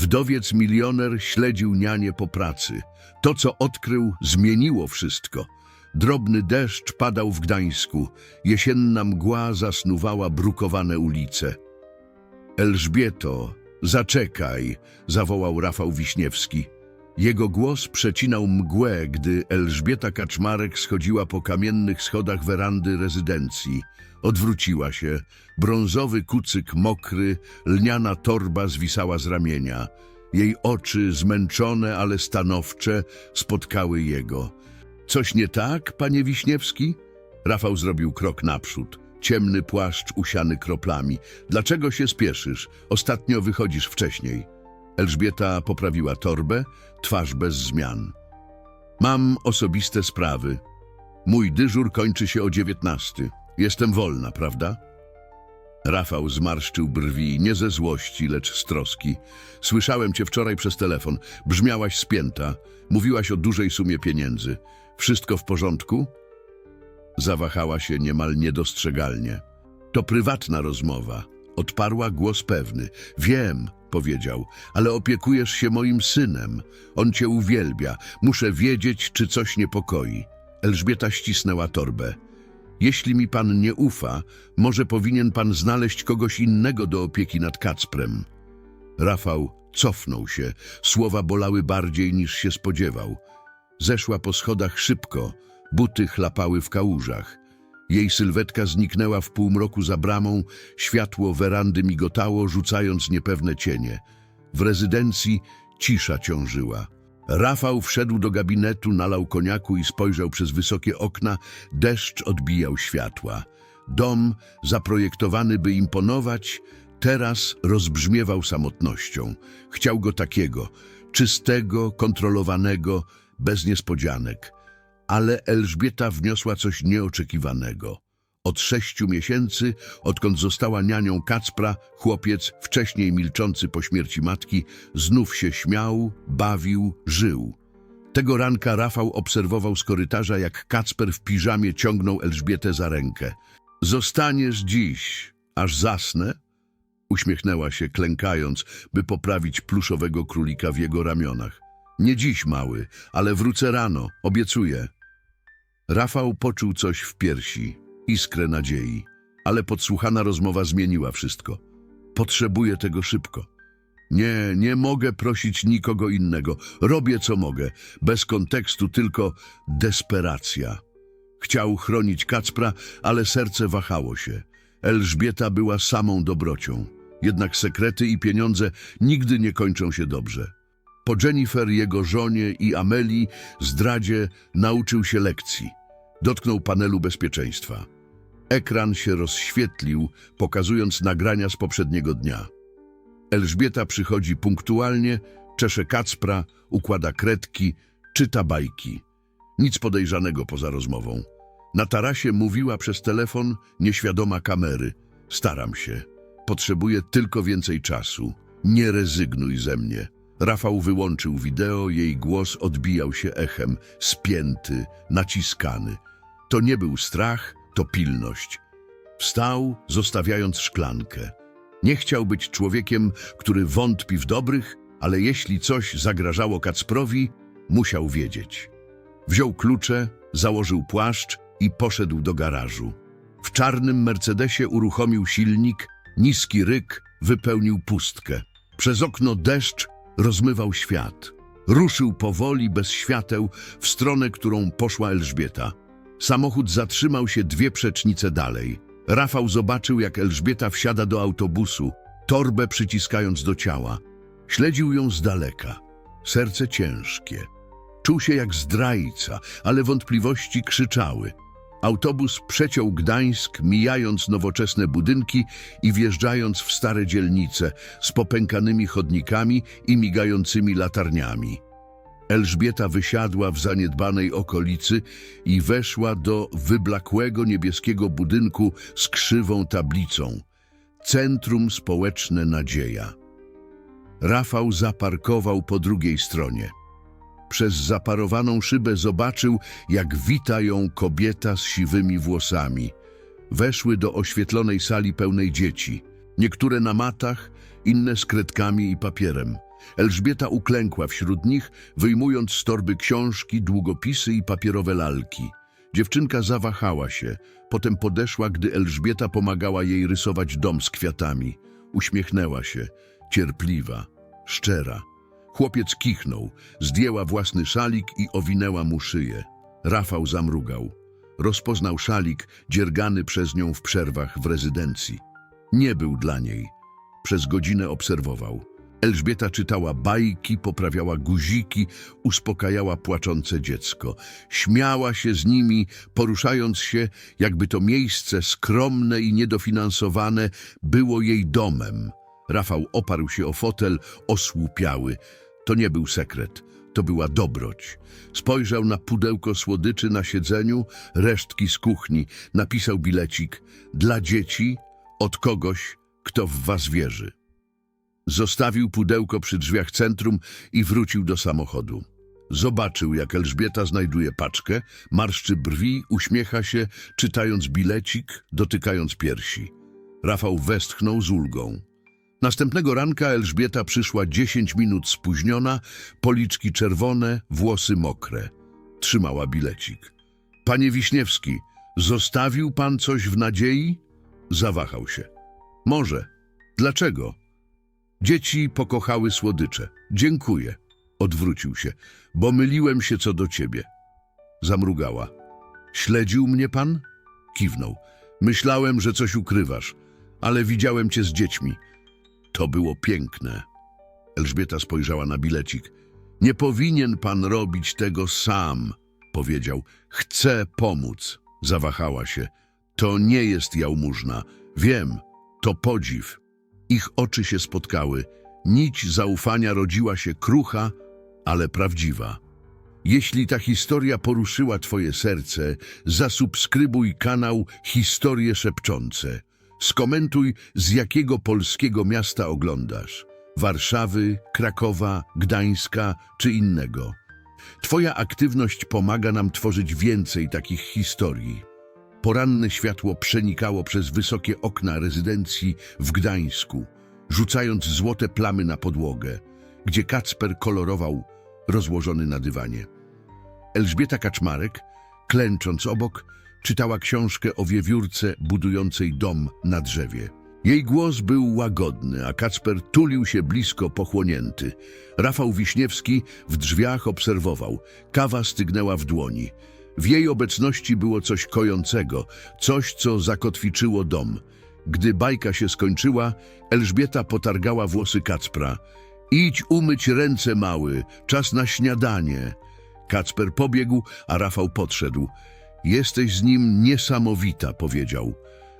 Wdowiec milioner śledził nianię po pracy. To, co odkrył, zmieniło wszystko. Drobny deszcz padał w Gdańsku. Jesienna mgła zasnuwała brukowane ulice. Elżbieto, zaczekaj, zawołał Rafał Wiśniewski. Jego głos przecinał mgłę, gdy Elżbieta Kaczmarek schodziła po kamiennych schodach werandy rezydencji. Odwróciła się. Brązowy kucyk mokry, lniana torba zwisała z ramienia. Jej oczy, zmęczone, ale stanowcze, spotkały jego. Coś nie tak, panie Wiśniewski? Rafał zrobił krok naprzód. Ciemny płaszcz usiany kroplami. Dlaczego się spieszysz? Ostatnio wychodzisz wcześniej. Elżbieta poprawiła torbę, twarz bez zmian. Mam osobiste sprawy. Mój dyżur kończy się o dziewiętnasty. Jestem wolna, prawda? Rafał zmarszczył brwi, nie ze złości, lecz z troski. Słyszałem cię wczoraj przez telefon. Brzmiałaś spięta. Mówiłaś o dużej sumie pieniędzy. Wszystko w porządku? Zawahała się niemal niedostrzegalnie. To prywatna rozmowa. Odparła głos pewny. Wiem, powiedział, ale opiekujesz się moim synem. On cię uwielbia. Muszę wiedzieć, czy coś niepokoi. Elżbieta ścisnęła torbę. Jeśli mi pan nie ufa, może powinien pan znaleźć kogoś innego do opieki nad Kacprem. Rafał cofnął się. Słowa bolały bardziej niż się spodziewał. Zeszła po schodach szybko. Buty chlapały w kałużach. Jej sylwetka zniknęła w półmroku za bramą, światło werandy migotało, rzucając niepewne cienie. W rezydencji cisza ciążyła. Rafał wszedł do gabinetu, nalał koniaku i spojrzał przez wysokie okna. Deszcz odbijał światła. Dom, zaprojektowany by imponować, teraz rozbrzmiewał samotnością. Chciał go takiego, czystego, kontrolowanego, bez niespodzianek. Ale Elżbieta wniosła coś nieoczekiwanego. Od sześciu miesięcy, odkąd została nianią Kacpra, chłopiec, wcześniej milczący po śmierci matki, znów się śmiał, bawił, żył. Tego ranka Rafał obserwował z korytarza, jak Kacper w piżamie ciągnął Elżbietę za rękę. Zostaniesz dziś, aż zasnę? Uśmiechnęła się, klękając, by poprawić pluszowego królika w jego ramionach. Nie dziś, mały, ale wrócę rano, obiecuję. Rafał poczuł coś w piersi, iskrę nadziei, ale podsłuchana rozmowa zmieniła wszystko. Potrzebuję tego szybko. Nie, nie mogę prosić nikogo innego. Robię co mogę, bez kontekstu, tylko desperacja. Chciał chronić Kacpra, ale serce wahało się. Elżbieta była samą dobrocią. Jednak sekrety i pieniądze nigdy nie kończą się dobrze. Po Jennifer, jego żonie i Amelii, zdradzie, nauczył się lekcji. Dotknął panelu bezpieczeństwa. Ekran się rozświetlił, pokazując nagrania z poprzedniego dnia. Elżbieta przychodzi punktualnie, czesze Kacpra, układa kredki, czyta bajki. Nic podejrzanego poza rozmową. Na tarasie mówiła przez telefon, nieświadoma kamery. Staram się. Potrzebuję tylko więcej czasu. Nie rezygnuj ze mnie. Rafał wyłączył wideo, jej głos odbijał się echem, spięty, naciskany. To nie był strach, to pilność. Wstał, zostawiając szklankę. Nie chciał być człowiekiem, który wątpi w dobrych, ale jeśli coś zagrażało Kacprowi, musiał wiedzieć. Wziął klucze, założył płaszcz i poszedł do garażu. W czarnym Mercedesie uruchomił silnik, niski ryk wypełnił pustkę. Przez okno deszcz rozmywał świat. Ruszył powoli, bez świateł, w stronę, którą poszła Elżbieta. Samochód zatrzymał się dwie przecznice dalej. Rafał zobaczył, jak Elżbieta wsiada do autobusu, torbę przyciskając do ciała. Śledził ją z daleka. Serce ciężkie. Czuł się jak zdrajca, ale wątpliwości krzyczały. Autobus przeciął Gdańsk, mijając nowoczesne budynki i wjeżdżając w stare dzielnice z popękanymi chodnikami i migającymi latarniami. Elżbieta wysiadła w zaniedbanej okolicy i weszła do wyblakłego niebieskiego budynku z krzywą tablicą. Centrum Społeczne Nadzieja. Rafał zaparkował po drugiej stronie. Przez zaparowaną szybę zobaczył, jak wita ją kobieta z siwymi włosami. Weszły do oświetlonej sali pełnej dzieci. Niektóre na matach, inne z kredkami i papierem. Elżbieta uklękła wśród nich, wyjmując z torby książki, długopisy i papierowe lalki. Dziewczynka zawahała się, potem podeszła, gdy Elżbieta pomagała jej rysować dom z kwiatami. Uśmiechnęła się, cierpliwa, szczera. Chłopiec kichnął, zdjęła własny szalik i owinęła mu szyję. Rafał zamrugał. Rozpoznał szalik, dziergany przez nią w przerwach w rezydencji. Nie był dla niej. Przez godzinę obserwował. Elżbieta czytała bajki, poprawiała guziki, uspokajała płaczące dziecko. Śmiała się z nimi, poruszając się, jakby to miejsce skromne i niedofinansowane było jej domem. Rafał oparł się o fotel, osłupiały. To nie był sekret, to była dobroć. Spojrzał na pudełko słodyczy na siedzeniu, resztki z kuchni. Napisał bilecik dla dzieci od kogoś, kto w was wierzy. Zostawił pudełko przy drzwiach centrum i wrócił do samochodu. Zobaczył, jak Elżbieta znajduje paczkę, marszczy brwi, uśmiecha się, czytając bilecik, dotykając piersi. Rafał westchnął z ulgą. Następnego ranka Elżbieta przyszła dziesięć minut spóźniona, policzki czerwone, włosy mokre. Trzymała bilecik. Panie Wiśniewski, zostawił pan coś w nadziei? Zawahał się. Może. Dlaczego? Dzieci pokochały słodycze. Dziękuję. Odwrócił się, bo myliłem się co do ciebie. Zamrugała. Śledził mnie pan? Kiwnął. Myślałem, że coś ukrywasz, ale widziałem cię z dziećmi. To było piękne. Elżbieta spojrzała na bilecik. Nie powinien pan robić tego sam, powiedział. Chcę pomóc. Zawahała się. To nie jest jałmużna. Wiem, to podziw. Ich oczy się spotkały. Nić zaufania rodziła się krucha, ale prawdziwa. Jeśli ta historia poruszyła Twoje serce, zasubskrybuj kanał Historie Szepczące. Skomentuj, z jakiego polskiego miasta oglądasz. Warszawy, Krakowa, Gdańska czy innego. Twoja aktywność pomaga nam tworzyć więcej takich historii. Poranne światło przenikało przez wysokie okna rezydencji w Gdańsku, rzucając złote plamy na podłogę, gdzie Kacper kolorował, rozłożony na dywanie. Elżbieta Kaczmarek, klęcząc obok, czytała książkę o wiewiórce budującej dom na drzewie. Jej głos był łagodny, a Kacper tulił się blisko pochłonięty. Rafał Wiśniewski w drzwiach obserwował. Kawa stygnęła w dłoni. W jej obecności było coś kojącego, coś, co zakotwiczyło dom. Gdy bajka się skończyła, Elżbieta potargała włosy Kacpra. Idź umyć ręce, mały, czas na śniadanie. Kacper pobiegł, a Rafał podszedł. Jesteś z nim niesamowita, powiedział.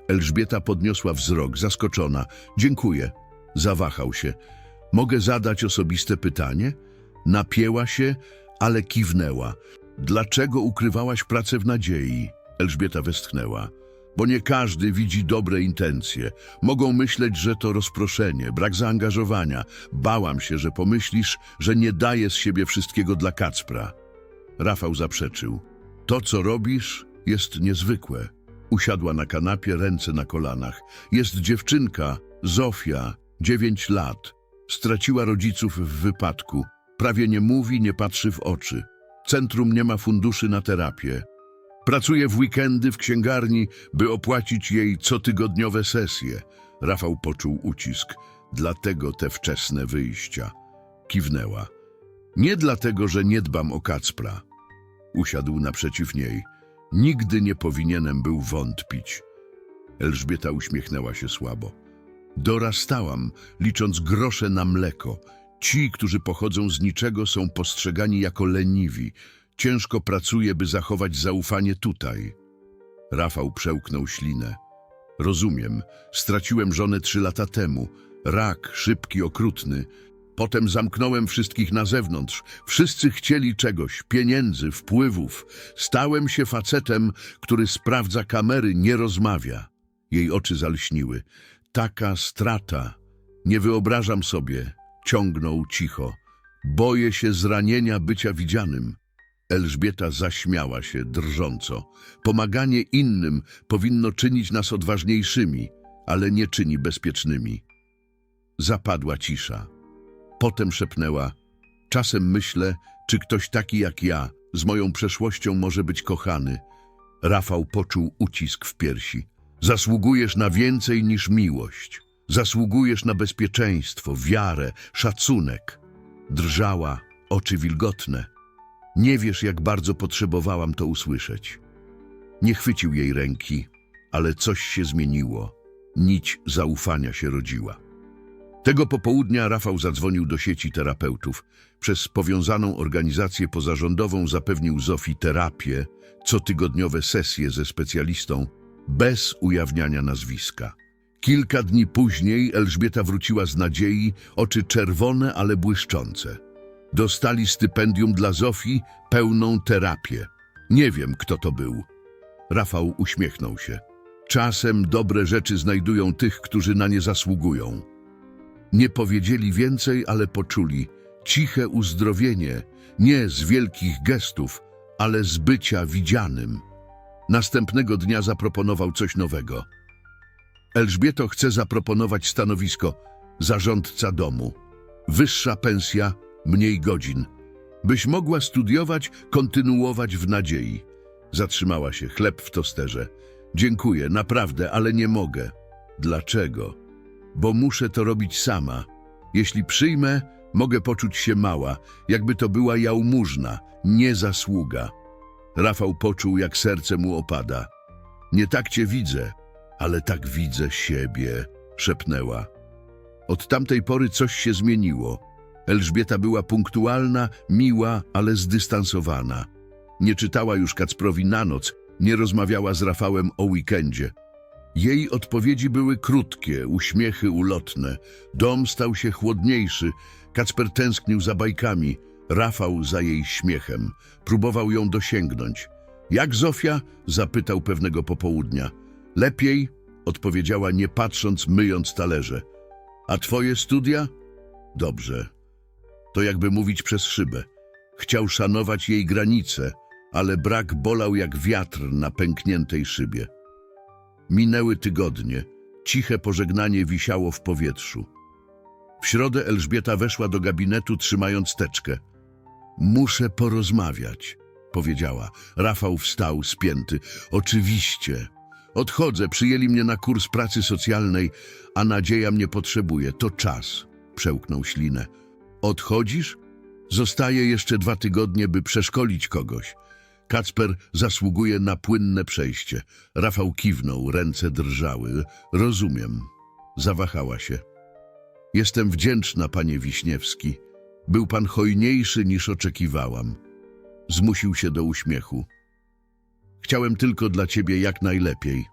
Elżbieta podniosła wzrok, zaskoczona. Dziękuję. Zawahał się. Mogę zadać osobiste pytanie? Napięła się, ale kiwnęła. Dlaczego ukrywałaś pracę w nadziei? Elżbieta westchnęła. Bo nie każdy widzi dobre intencje. Mogą myśleć, że to rozproszenie, brak zaangażowania. Bałam się, że pomyślisz, że nie daję z siebie wszystkiego dla Kacpra. Rafał zaprzeczył. To, co robisz, jest niezwykłe. Usiadła na kanapie, ręce na kolanach. Jest dziewczynka, Zofia, dziewięć lat. Straciła rodziców w wypadku. Prawie nie mówi, nie patrzy w oczy. Centrum nie ma funduszy na terapię. Pracuje w weekendy w księgarni, by opłacić jej cotygodniowe sesje. Rafał poczuł ucisk. Dlatego te wczesne wyjścia. Kiwnęła. Nie dlatego, że nie dbam o Kacpra. Usiadł naprzeciw niej. Nigdy nie powinienem był wątpić. Elżbieta uśmiechnęła się słabo. Dorastałam, licząc grosze na mleko. Ci, którzy pochodzą z niczego, są postrzegani jako leniwi. Ciężko pracuje, by zachować zaufanie tutaj. Rafał przełknął ślinę. Rozumiem, straciłem żonę trzy lata temu. Rak, szybki, okrutny. Potem zamknąłem wszystkich na zewnątrz. Wszyscy chcieli czegoś, pieniędzy, wpływów. Stałem się facetem, który sprawdza kamery, nie rozmawia. Jej oczy zalśniły. Taka strata. Nie wyobrażam sobie. Ciągnął cicho. Boję się zranienia bycia widzianym. Elżbieta zaśmiała się drżąco. Pomaganie innym powinno czynić nas odważniejszymi, ale nie czyni bezpiecznymi. Zapadła cisza. Potem szepnęła: Czasem myślę, czy ktoś taki jak ja, z moją przeszłością, może być kochany. Rafał poczuł ucisk w piersi. Zasługujesz na więcej niż miłość. Zasługujesz na bezpieczeństwo, wiarę, szacunek. Drżała, oczy wilgotne. Nie wiesz, jak bardzo potrzebowałam to usłyszeć. Nie chwycił jej ręki, ale coś się zmieniło. Nić zaufania się rodziła. Tego popołudnia Rafał zadzwonił do sieci terapeutów. Przez powiązaną organizację pozarządową zapewnił Zofii terapię, cotygodniowe sesje ze specjalistą, bez ujawniania nazwiska. Kilka dni później Elżbieta wróciła z nadziei, oczy czerwone, ale błyszczące. Dostali stypendium dla Zofii, pełną terapię. Nie wiem, kto to był. Rafał uśmiechnął się. Czasem dobre rzeczy znajdują tych, którzy na nie zasługują. Nie powiedzieli więcej, ale poczuli ciche uzdrowienie, nie z wielkich gestów, ale z bycia widzianym. Następnego dnia zaproponował coś nowego. Elżbieto chce zaproponować stanowisko zarządca domu. Wyższa pensja, mniej godzin. Byś mogła studiować, kontynuować w nadziei. Zatrzymała się, chleb w tosterze. Dziękuję, naprawdę, ale nie mogę. Dlaczego? Bo muszę to robić sama. Jeśli przyjmę, mogę poczuć się mała, jakby to była jałmużna, nie zasługa. Rafał poczuł, jak serce mu opada. Nie tak cię widzę, ale tak widzę siebie, szepnęła. Od tamtej pory coś się zmieniło. Elżbieta była punktualna, miła, ale zdystansowana. Nie czytała już Kacprowi na noc, nie rozmawiała z Rafałem o weekendzie. Jej odpowiedzi były krótkie, uśmiechy ulotne. Dom stał się chłodniejszy. Kacper tęsknił za bajkami, Rafał za jej śmiechem. Próbował ją dosięgnąć. Jak Zofia? zapytał pewnego popołudnia. Lepiej, odpowiedziała nie patrząc, myjąc talerze. A twoje studia? Dobrze. To jakby mówić przez szybę. Chciał szanować jej granice, ale brak bolał jak wiatr na pękniętej szybie. Minęły tygodnie. Ciche pożegnanie wisiało w powietrzu. W środę Elżbieta weszła do gabinetu, trzymając teczkę. Muszę porozmawiać, powiedziała. Rafał wstał, spięty. Oczywiście. Odchodzę, przyjęli mnie na kurs pracy socjalnej, a nadzieja mnie potrzebuje. To czas, przełknął ślinę. Odchodzisz? Zostaje jeszcze dwa tygodnie, by przeszkolić kogoś. Kacper zasługuje na płynne przejście. Rafał kiwnął, ręce drżały. Rozumiem. Zawahała się. Jestem wdzięczna, panie Wiśniewski. Był pan hojniejszy niż oczekiwałam. Zmusił się do uśmiechu. Chciałem tylko dla ciebie jak najlepiej.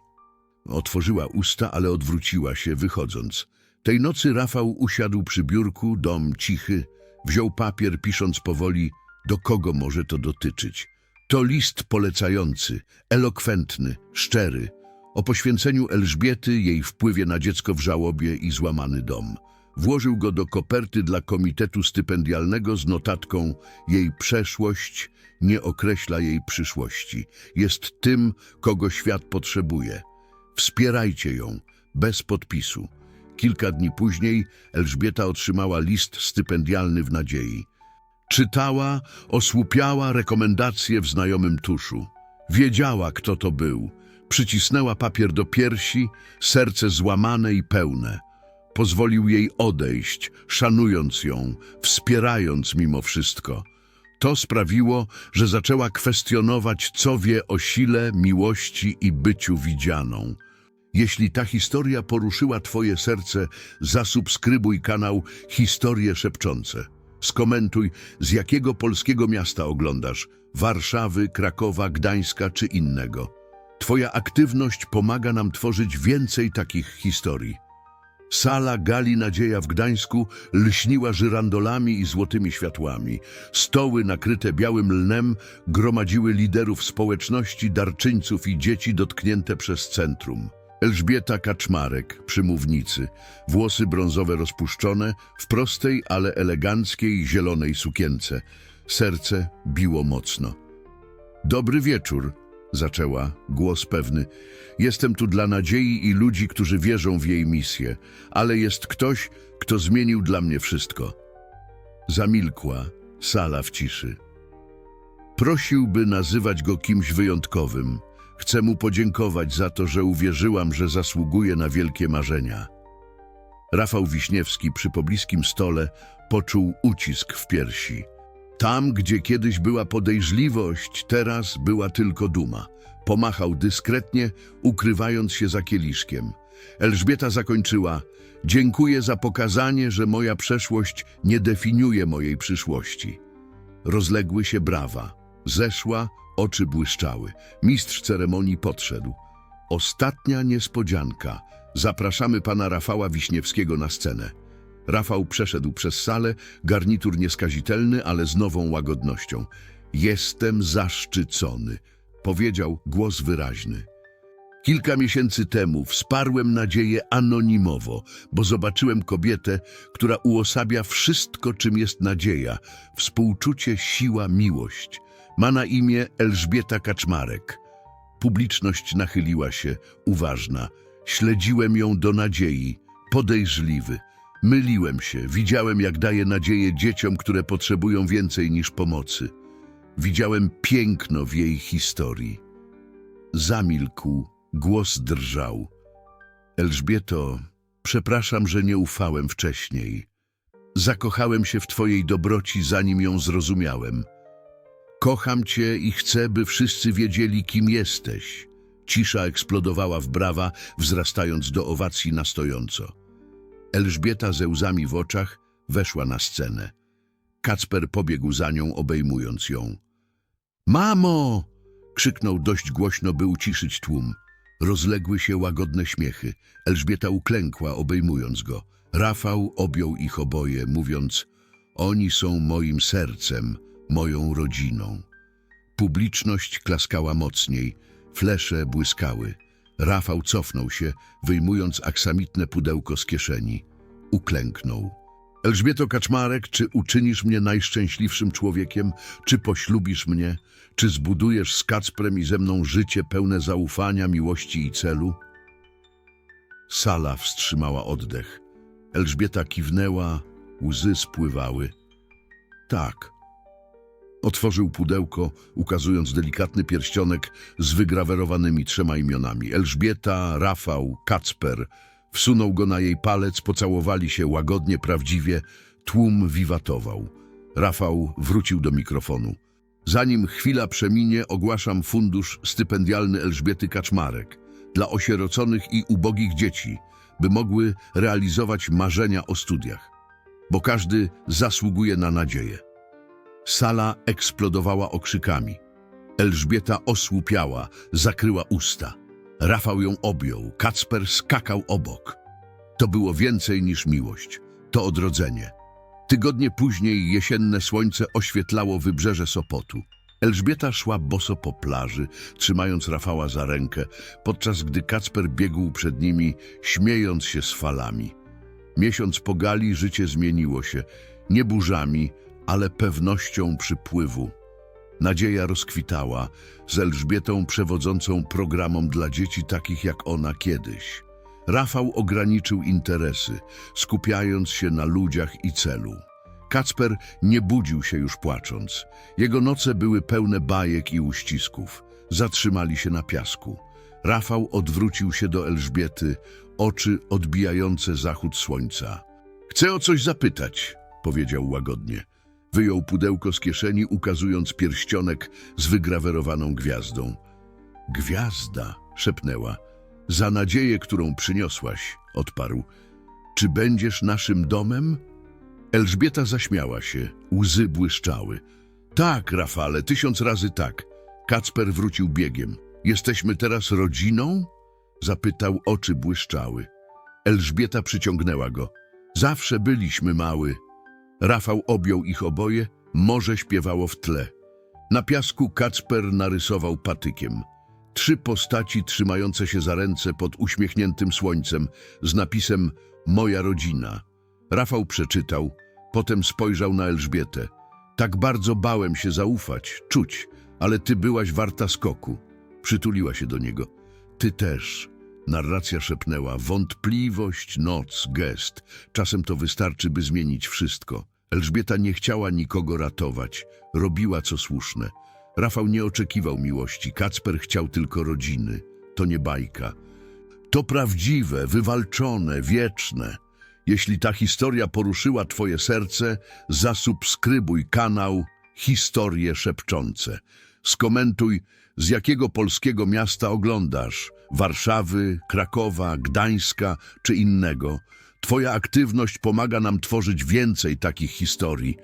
Otworzyła usta, ale odwróciła się, wychodząc. Tej nocy Rafał usiadł przy biurku, dom cichy, wziął papier, pisząc powoli, do kogo może to dotyczyć. To list polecający, elokwentny, szczery, o poświęceniu Elżbiety, jej wpływie na dziecko w żałobie i złamany dom. Włożył go do koperty dla komitetu stypendialnego z notatką Jej przeszłość nie określa jej przyszłości. Jest tym, kogo świat potrzebuje. Wspierajcie ją, bez podpisu. Kilka dni później Elżbieta otrzymała list stypendialny w nadziei. Czytała, osłupiała rekomendacje w znajomym tuszu. Wiedziała, kto to był. Przycisnęła papier do piersi, serce złamane i pełne. Pozwolił jej odejść, szanując ją, wspierając mimo wszystko. To sprawiło, że zaczęła kwestionować, co wie o sile, miłości i byciu widzianą. Jeśli ta historia poruszyła Twoje serce, zasubskrybuj kanał Historie Szepczące. Skomentuj, z jakiego polskiego miasta oglądasz Warszawy, Krakowa, Gdańska czy innego. Twoja aktywność pomaga nam tworzyć więcej takich historii. Sala Gali Nadzieja w Gdańsku lśniła żyrandolami i złotymi światłami. Stoły nakryte białym lnem gromadziły liderów społeczności, darczyńców i dzieci dotknięte przez centrum. Elżbieta Kaczmarek przy mównicy, włosy brązowe rozpuszczone, w prostej, ale eleganckiej zielonej sukience. Serce biło mocno. Dobry wieczór, zaczęła, głos pewny. Jestem tu dla nadziei i ludzi, którzy wierzą w jej misję, ale jest ktoś, kto zmienił dla mnie wszystko. Zamilkła, sala w ciszy. Prosiłby nazywać go kimś wyjątkowym. Chcę mu podziękować za to, że uwierzyłam, że zasługuje na wielkie marzenia. Rafał Wiśniewski przy pobliskim stole poczuł ucisk w piersi. Tam, gdzie kiedyś była podejrzliwość, teraz była tylko duma. Pomachał dyskretnie, ukrywając się za kieliszkiem. Elżbieta zakończyła. Dziękuję za pokazanie, że moja przeszłość nie definiuje mojej przyszłości. Rozległy się brawa. Zeszła, oczy błyszczały. Mistrz ceremonii podszedł. Ostatnia niespodzianka. Zapraszamy pana Rafała Wiśniewskiego na scenę. Rafał przeszedł przez salę, garnitur nieskazitelny, ale z nową łagodnością. Jestem zaszczycony, powiedział głos wyraźny. Kilka miesięcy temu wsparłem nadzieję anonimowo, bo zobaczyłem kobietę, która uosabia wszystko, czym jest nadzieja, współczucie, siła, miłość. Ma na imię Elżbieta Kaczmarek. Publiczność nachyliła się, uważna. Śledziłem ją do nadziei, podejrzliwy. Myliłem się, widziałem, jak daje nadzieję dzieciom, które potrzebują więcej niż pomocy. Widziałem piękno w jej historii. Zamilkł, głos drżał. Elżbieto, przepraszam, że nie ufałem wcześniej. Zakochałem się w twojej dobroci, zanim ją zrozumiałem. Kocham cię i chcę, by wszyscy wiedzieli, kim jesteś. Cisza eksplodowała w brawa, wzrastając do owacji na stojąco. Elżbieta ze łzami w oczach weszła na scenę. Kacper pobiegł za nią, obejmując ją. Mamo! krzyknął dość głośno, by uciszyć tłum. Rozległy się łagodne śmiechy. Elżbieta uklękła, obejmując go. Rafał objął ich oboje, mówiąc: Oni są moim sercem, moją rodziną. Publiczność klaskała mocniej, flesze błyskały. Rafał cofnął się, wyjmując aksamitne pudełko z kieszeni. Uklęknął. Elżbieto Kaczmarek, czy uczynisz mnie najszczęśliwszym człowiekiem? Czy poślubisz mnie? Czy zbudujesz z Kacprem i ze mną życie pełne zaufania, miłości i celu? Sala wstrzymała oddech. Elżbieta kiwnęła, łzy spływały. Tak. Otworzył pudełko, ukazując delikatny pierścionek z wygrawerowanymi trzema imionami. Elżbieta, Rafał, Kacper. Wsunął go na jej palec, pocałowali się łagodnie, prawdziwie. Tłum wiwatował. Rafał wrócił do mikrofonu. Zanim chwila przeminie, ogłaszam fundusz stypendialny Elżbiety Kaczmarek dla osieroconych i ubogich dzieci, by mogły realizować marzenia o studiach, bo każdy zasługuje na nadzieję. Sala eksplodowała okrzykami. Elżbieta osłupiała, zakryła usta. Rafał ją objął, Kacper skakał obok. To było więcej niż miłość, to odrodzenie. Tygodnie później jesienne słońce oświetlało wybrzeże Sopotu. Elżbieta szła boso po plaży, trzymając Rafała za rękę, podczas gdy Kacper biegł przed nimi, śmiejąc się z falami. Miesiąc po gali życie zmieniło się, nie burzami, ale pewnością przypływu. Nadzieja rozkwitała z Elżbietą przewodzącą programom dla dzieci takich jak ona kiedyś. Rafał ograniczył interesy, skupiając się na ludziach i celu. Kacper nie budził się już płacząc. Jego noce były pełne bajek i uścisków. Zatrzymali się na piasku. Rafał odwrócił się do Elżbiety, oczy odbijające zachód słońca. Chcę o coś zapytać, powiedział łagodnie. Wyjął pudełko z kieszeni, ukazując pierścionek z wygrawerowaną gwiazdą. Gwiazda, szepnęła. Za nadzieję, którą przyniosłaś, odparł. Czy będziesz naszym domem? Elżbieta zaśmiała się, łzy błyszczały. Tak, Rafale, tysiąc razy tak. Kacper wrócił biegiem. Jesteśmy teraz rodziną? Zapytał, oczy błyszczały. Elżbieta przyciągnęła go. Zawsze byliśmy mały. Rafał objął ich oboje, morze śpiewało w tle. Na piasku Kacper narysował patykiem. Trzy postaci trzymające się za ręce pod uśmiechniętym słońcem z napisem Moja rodzina. Rafał przeczytał, potem spojrzał na Elżbietę. Tak bardzo bałem się zaufać, czuć, ale ty byłaś warta skoku. Przytuliła się do niego. Ty też. Narracja szepnęła. Wątpliwość, noc, gest. Czasem to wystarczy, by zmienić wszystko. Elżbieta nie chciała nikogo ratować, robiła co słuszne. Rafał nie oczekiwał miłości, Kacper chciał tylko rodziny. To nie bajka. To prawdziwe, wywalczone, wieczne. Jeśli ta historia poruszyła Twoje serce, zasubskrybuj kanał Historie Szepczące. Skomentuj, z jakiego polskiego miasta oglądasz Warszawy, Krakowa, Gdańska czy innego. Twoja aktywność pomaga nam tworzyć więcej takich historii.